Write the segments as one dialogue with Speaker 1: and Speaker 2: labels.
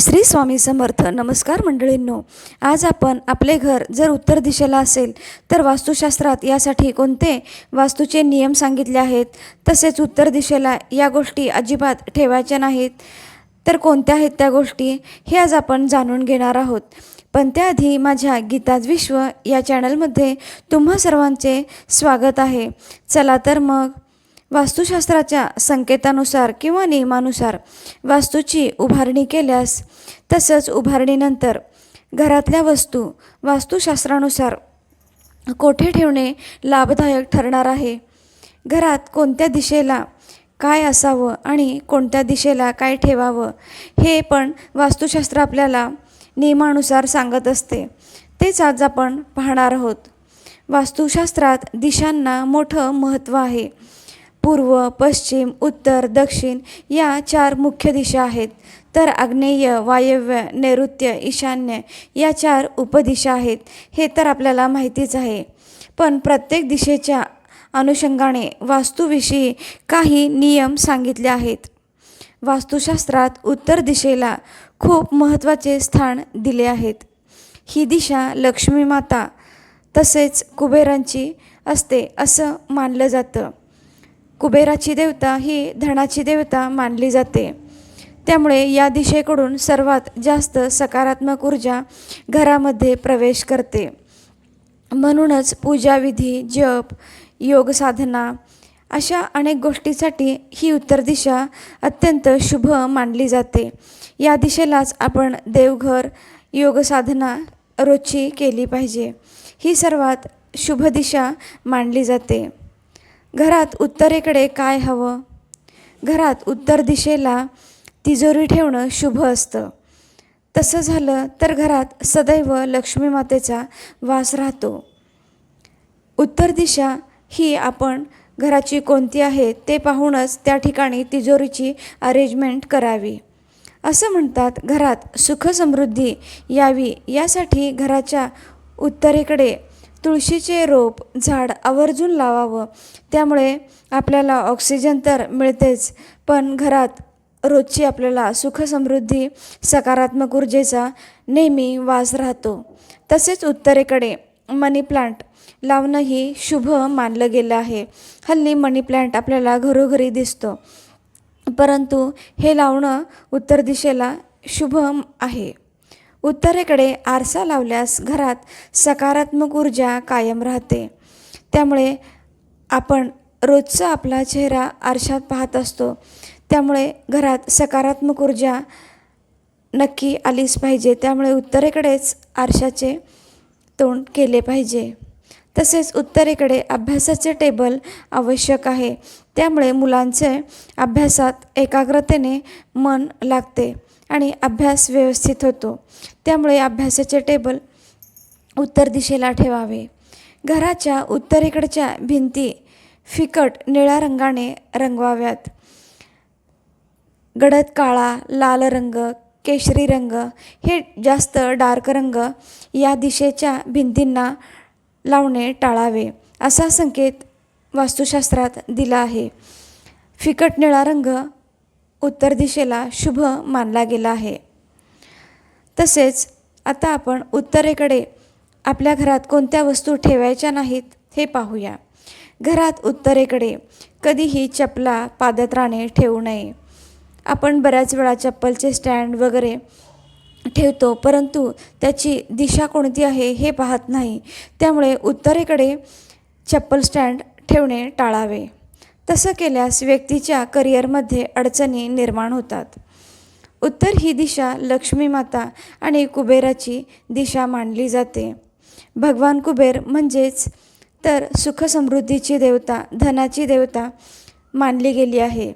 Speaker 1: श्री स्वामी समर्थ. नमस्कार मंडळींनो. आज आपण आपले घर जर उत्तर दिशेला असेल तर वास्तुशास्त्रात यासाठी कोणते वास्तूचे नियम सांगितले आहेत? तसेच उत्तर दिशेला या गोष्टी अजिबात ठेवायच्या नाहीत. तर कोणत्या आहेत त्या गोष्टी? हे आज आपण जाणून घेणार आहोत. पण त्याआधी माझ्या गीताज विश्व या चॅनलमध्ये तुम्हा सर्वांचे स्वागत आहे. चला तर मग वास्तुशास्त्राच्या संकेतानुसार किंवा नियमानुसार वास्तूची उभारणी केल्यास तसंच उभारणीनंतर घरातल्या वस्तू वास्तुशास्त्रानुसार कोठे ठेवणे लाभदायक ठरणार आहे? घरात कोणत्या दिशेला काय असावं आणि कोणत्या दिशेला काय ठेवावं हे पण वास्तुशास्त्र आपल्याला नियमानुसार सांगत असते. तेच आज आपण पाहणार आहोत. वास्तुशास्त्रात दिशांना मोठं महत्त्व आहे. पूर्व पश्चिम उत्तर दक्षिण या चार मुख्य दिशा आहेत. तर आग्नेय वायव्य नैऋत्य ईशान्य या चार उपदिशा आहेत. हे तर आपल्याला माहितीच आहे. पण प्रत्येक दिशेच्या अनुषंगाने वास्तूविषयी काही नियम सांगितले आहेत. वास्तुशास्त्रात उत्तर दिशेला खूप महत्त्वाचे स्थान दिले आहेत. ही दिशा लक्ष्मी माता तसेच कुबेरांची असते असं मानलं जातं. कुबेराची देवता ही धनाची देवता मानली जाते. त्यामुळे या दिशेकडून सर्वात जास्त सकारात्मक ऊर्जा घरामध्ये प्रवेश करते. म्हणूनच पूजाविधी जप योग साधना अशा अनेक गोष्टीसाठी ही उत्तर दिशा अत्यंत शुभ मानली जाते. या दिशेलाच आपण देवघर योगसाधना रोजची केली पाहिजे. ही सर्वात शुभ दिशा मानली जाते. घरात उत्तरेकडे काय हवं? घरात उत्तर दिशेला तिजोरी ठेवणं शुभ असतं. तसं झालं तर घरात सदैव लक्ष्मी मातेचा वास राहतो. उत्तर दिशा ही आपण घराची कोणती आहे ते पाहूनच त्या ठिकाणी तिजोरीची अरेंजमेंट करावी. असं म्हणतात घरात सुखसमृद्धी यावी यासाठी घराच्या उत्तरेकडे तुळशीचे रोप झाड आवर्जून लावावं. त्यामुळे आपल्याला ऑक्सिजन तर मिळतेच पण घरात रोजची आपल्याला सुखसमृद्धी सकारात्मक ऊर्जेचा नेहमी वास राहतो. तसेच उत्तरेकडे मनी प्लांट लावणंही शुभ मानलं गेलं आहे. हल्ली मनी प्लांट आपल्याला घरोघरी दिसतो. परंतु हे लावणं उत्तर दिशेला शुभ आहे. उत्तरेकडे आरसा लावल्यास घरात सकारात्मक ऊर्जा कायम राहते. त्यामुळे आपण रोजचा आपला चेहरा आरशात पाहत असतो. त्यामुळे घरात सकारात्मक ऊर्जा नक्की आलीच पाहिजे. त्यामुळे उत्तरेकडेच आरशाचे तोंड केले पाहिजे. तसेच उत्तरेकडे अभ्यासाचे टेबल आवश्यक आहे. त्यामुळे मुलांचे अभ्यासात एकाग्रतेने मन लागते. आणि अभ्यास व्यवस्थित होतो. त्यामुळे अभ्यासाचे टेबल उत्तर दिशेला ठेवावे. घराच्या उत्तरेकडच्या भिंती फिकट निळ्या रंगाने रंगवाव्यात. गडद काळा लाल रंग केशरी रंग हे जास्त डार्क रंग या दिशेच्या भिंतींना लावणे टाळावे असा संकेत वास्तुशास्त्रात दिला आहे. फिकट निळा रंग उत्तर दिशेला शुभ मानला गेला आहे. तसेच आता आपण उत्तरेकडे आपल्या घरात कोणत्या वस्तू ठेवायच्या नाहीत हे पाहूया. घरात उत्तरेकडे कधीही चपला पादत्राणे ठेवू नये. आपण बऱ्याच वेळा चप्पलचे स्टँड वगैरे ठेवतो परंतु त्याची दिशा कोणती आहे हे पाहत नाही. त्यामुळे उत्तरेकडे चप्पल स्टँड ठेवणे टाळावे. तसं केल्यास व्यक्तीच्या करिअरमध्ये अडचणी निर्माण होतात. उत्तर ही दिशा लक्ष्मी माता आणि कुबेराची दिशा मानली जाते. भगवान कुबेर म्हणजेच तर सुखसमृद्धीची देवता धनाची देवता मानली गेली आहे.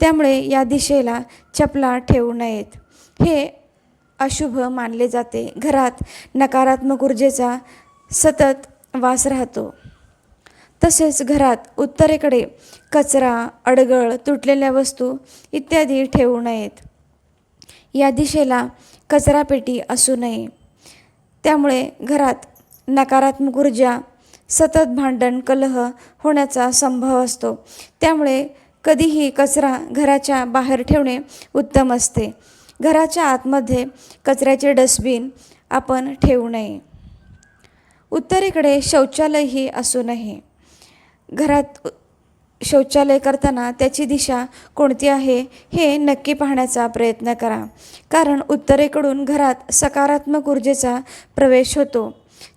Speaker 1: त्यामुळे या दिशेला चपला ठेवू नयेत. हे अशुभ मानले जाते. घरात नकारात्मक ऊर्जेचा सतत वास राहतो. तसेच घरात उत्तरेकडे कचरा अडगळ तुटलेल्या वस्तू इत्यादी ठेवू नयेत. या दिशेला कचरापेटी असू नये. त्यामुळे घरात नकारात्मक ऊर्जा सतत भांडण कलह होण्याचा संभव असतो. त्यामुळे कधीही कचरा घराच्या बाहेर ठेवणे उत्तम असते. घराच्या आतमध्ये कचऱ्याचे डस्टबिन आपण ठेवू नये. उत्तरेकडे शौचालयही असू नये. घरात उ- शौचालय करताना त्याची दिशा कोणती आहे हे नक्की पाहण्याचा प्रयत्न करा. कारण उत्तरेकडून घरात सकारात्मक ऊर्जेचा प्रवेश होतो.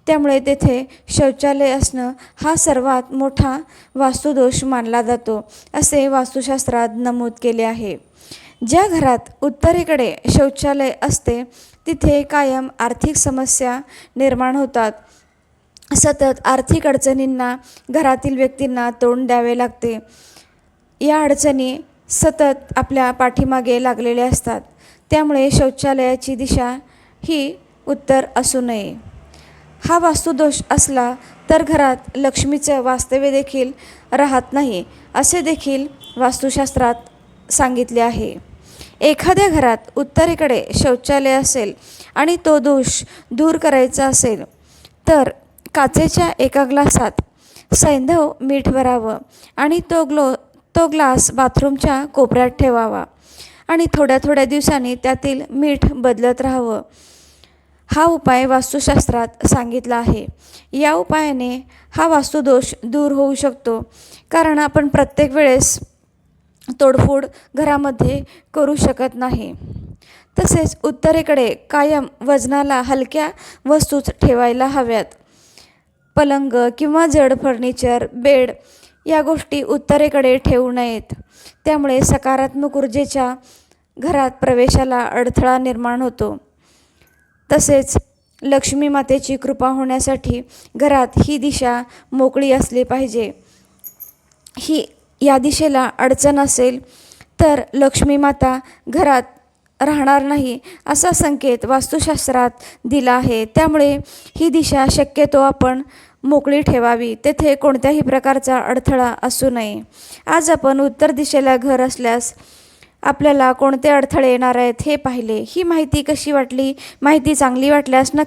Speaker 1: त्यामुळे तेथे शौचालय असणं हा सर्वात मोठा वास्तुदोष मानला जातो असे वास्तुशास्त्रात नमूद केले आहे. ज्या घरात उत्तरेकडे शौचालय असते तिथे कायम आर्थिक समस्या निर्माण होतात. सतत आर्थिक अडचणींना घरातील व्यक्तींना तोंड द्यावे लागते. या अडचणी सतत आपल्या पाठीमागे लागलेल्या असतात. त्यामुळे शौचालयाची दिशा ही उत्तर असू नये. हा वास्तुदोष असला तर घरात लक्ष्मीचं वास्तव्य देखील राहत नाही असे देखील वास्तुशास्त्रात सांगितले आहे. एखाद्या घरात उत्तरेकडे शौचालय असेल आणि तो दोष दूर करायचा असेल तर काचेच्या एका ग्लासात सैंधव मीठ भरावं आणि तो ग्लो तो ग्लास बाथरूमच्या कोपऱ्यात ठेवावा आणि थोड्या थोड्या दिवसांनी त्यातील मीठ बदलत राहावं. हा उपाय वास्तुशास्त्रात सांगितला आहे. या उपायाने हा वास्तुदोष दूर होऊ शकतो कारण आपण प्रत्येक वेळेस तोडफोड घरामध्ये करू शकत नाही. तसेच उत्तरेकडे कायम वजनाला हलक्या वस्तूच ठेवायला हव्यात. पलंग किंवा जड फर्निचर बेड या गोष्टी उत्तरेकडे ठेवू नयेत. त्यामुळे सकारात्मक ऊर्जेच्या घरात प्रवेशाला अडथळा निर्माण होतो. तसेच लक्ष्मी मातेची कृपा होण्यासाठी घरात ही दिशा मोकळी असली पाहिजे. ही या दिशेला अडचण असेल तर लक्ष्मी माता घरात राहणार नाही असा संकेत वास्तुशास्त्रात दिला आहे. त्यामुळे ही दिशा शक्यतो आपण मोकळी ठेवावी. तेथे कोणत्याही प्रकारचा अडथळा असू नये. आज आपण उत्तर दिशेला घर असल्यास आपल्याला कोणते अडथळे येणार आहेत हे पाहिले. ही माहिती कशी वाटली? माहिती चांगली वाटल्यास नक्की